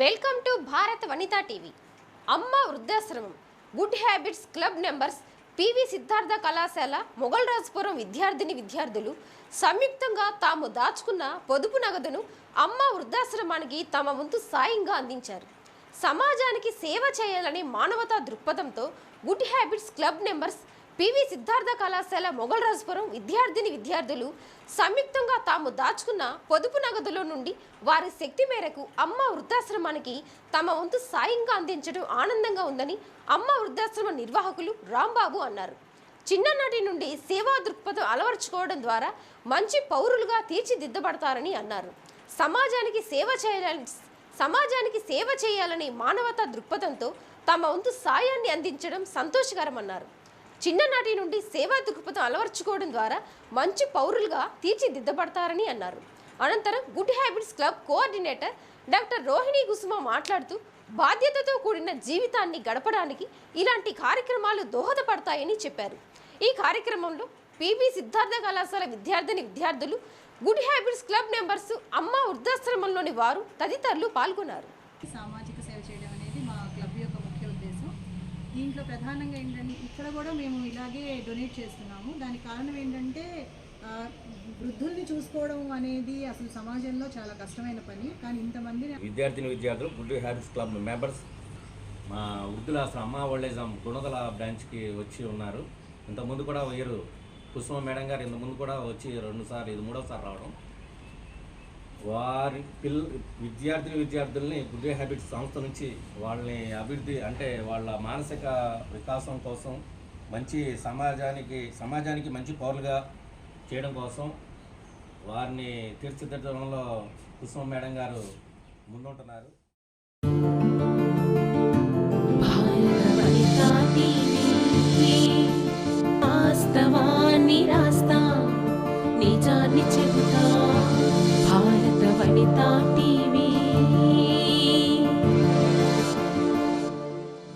Welcome to Bharat Vanitha TV. అమ్మ వృద్ధాశ్రమం. Good habits club members PV Siddhartha కళాశాల మొఘల్ రాజపురం విద్యార్థిని విద్యార్థులు సంయుక్తంగా తాము దాచుకున్న పొదుపు నగదును అమ్మ వృద్ధాశ్రమానికి తమ వంతు సాయంగా అందించారు. సమాజానికి సేవ చేయాలని మానవతా దృక్పథంతో good habits club members PV Siddhartha కళాశాల మొగల్రాజపురం విద్యార్థిని విద్యార్థులు సంయుక్తంగా తాము దాచుకున్న పొదుపు నగదులో నుండి వారి శక్తి మేరకు అమ్మ వృద్ధాశ్రమానికి తమ వంతు సాయంగా అందించడం ఆనందంగా ఉందని అమ్మ వృద్ధాశ్రమ నిర్వాహకులు రాంబాబు అన్నారు. చిన్ననాటి నుండి సేవా దృక్పథం అలవర్చుకోవడం ద్వారా మంచి పౌరులుగా తీర్చిదిద్దబడతారని అన్నారు. సమాజానికి సేవ చేయాలని సమాజానికి సేవ చేయాలనే మానవతా దృక్పథంతో తమ వంతు సాయాన్ని అందించడం సంతోషకరమన్నారు. చిన్ననాటి నుండి సేవా దృక్పథం అలవర్చుకోవడం ద్వారా మంచి పౌరులుగా తీర్చిదిద్దబడతారని అన్నారు. అనంతరం good habits club coordinator doctor Rohini Kusuma మాట్లాడుతూ బాధ్యతతో కూడిన జీవితాన్ని గడపడానికి ఇలాంటి కార్యక్రమాలు దోహదపడతాయని చెప్పారు. ఈ కార్యక్రమంలో పీబీ సిద్ధార్థ కళాశాల విద్యార్థిని విద్యార్థులు గుడ్ హ్యాబిట్స్ క్లబ్ మెంబర్స్ అమ్మ వృద్ధాశ్రమంలోని వారు తదితరులు పాల్గొన్నారు. సామాజిక సేవ చేయడం అనేది మా క్లబ్ యొక్క ముఖ్య ఉద్దేశం. దీంట్లో ప్రధానంగా ఏంటంటే ఇక్కడ కూడా మేము ఇలాగే డొనేట్ చేస్తున్నాము. దానికి కారణం ఏంటంటే వృద్ధుల్ని చూసుకోవడం అనేది అసలు సమాజంలో చాలా కష్టమైన పని. కానీ ఇంతమంది విద్యార్థిని విద్యార్థులు గుడ్ హ్యాబిట్స్ క్లబ్ మెంబర్స్ మా వృద్ధుల అసలు అమ్మ ఓల్డేజం గుణదల బ్రాంచ్కి వచ్చి ఉన్నారు. ఇంతకుముందు కూడా వీరు కుసుమ మేడం గారు ఇంతకుముందు కూడా వచ్చి రెండుసార్లు ఇది మూడోసారి రావడం. వారి పిల్ల విద్యార్థిని విద్యార్థుల్ని గుడ్ హ్యాబిట్స్ సంస్థ నుంచి వాళ్ళని అభివృద్ధి అంటే వాళ్ళ మానసిక వికాసం కోసం మంచి సమాజానికి సమాజానికి మంచి పౌరులుగా చేయడం కోసం వారిని తీర్చిదిద్దడంలో కుసుమ మేడం గారు ముందుంటున్నారు.